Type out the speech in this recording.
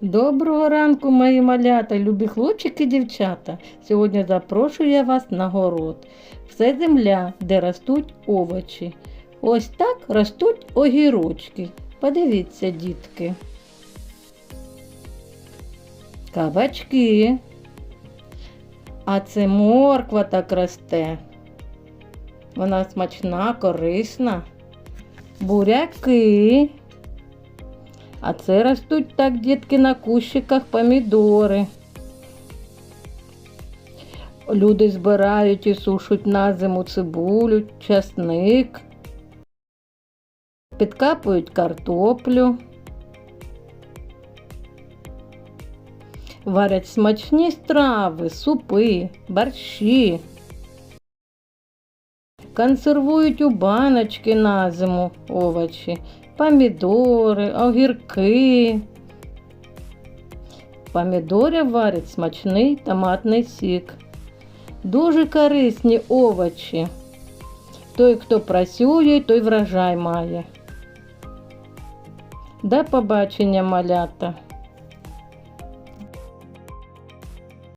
Доброго ранку, мої малята, любі хлопчики і дівчата. Сьогодні запрошую я вас на город. Це земля, де ростуть овочі. Ось так ростуть огірочки. Подивіться, дітки. Кабачки. А це морква так росте. Вона смачна, корисна. Буряки. А це ростуть так, дітки, на кущиках помідори. Люди збирають і сушать на зиму цибулю, часник, підкапують картоплю, варять смачні страви, супи, борщі, консервують у баночки на зиму овочі помідори, огірки. Помідорів варять смачний томатний сік. Дуже корисні овочі. Той, хто працює, той врожай має. До побачення, малята!